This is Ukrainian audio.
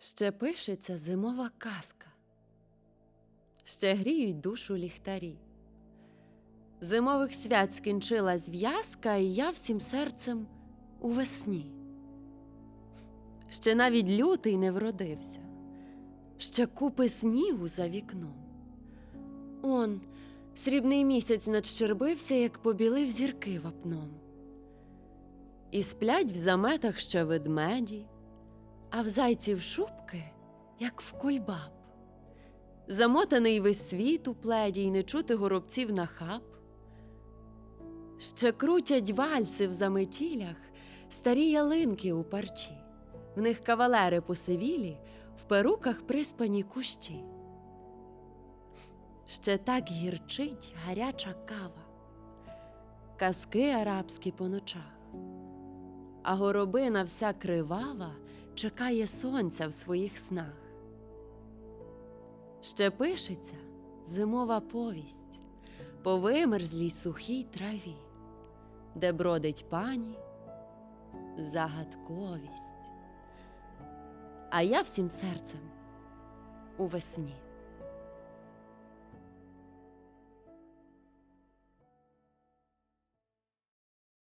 Ще пишеться зимова казка, ще гріють душу ліхтарі. Зимових свят скінчилась в'язка, і я всім серцем у весні. Ще навіть лютий не вродився, ще купи снігу за вікном. Он, срібний місяць надщербився, як побілив зірки вапном. І сплять в заметах ще ведмеді, а в зайців шубки, як в кульбаб. Замотаний весь світ у пледі, й не чути горобців на хаб. Ще крутять вальси в заметілях, старі ялинки у парчі, в них кавалери посивілі, в перуках приспані кущі. Ще так гірчить гаряча кава, казки арабські по ночах, а горобина вся кривава чекає сонця в своїх снах. Ще пишеться зимова повість по вимерзлій сухій траві, де бродить пані загадковість. А я всім серцем у весні.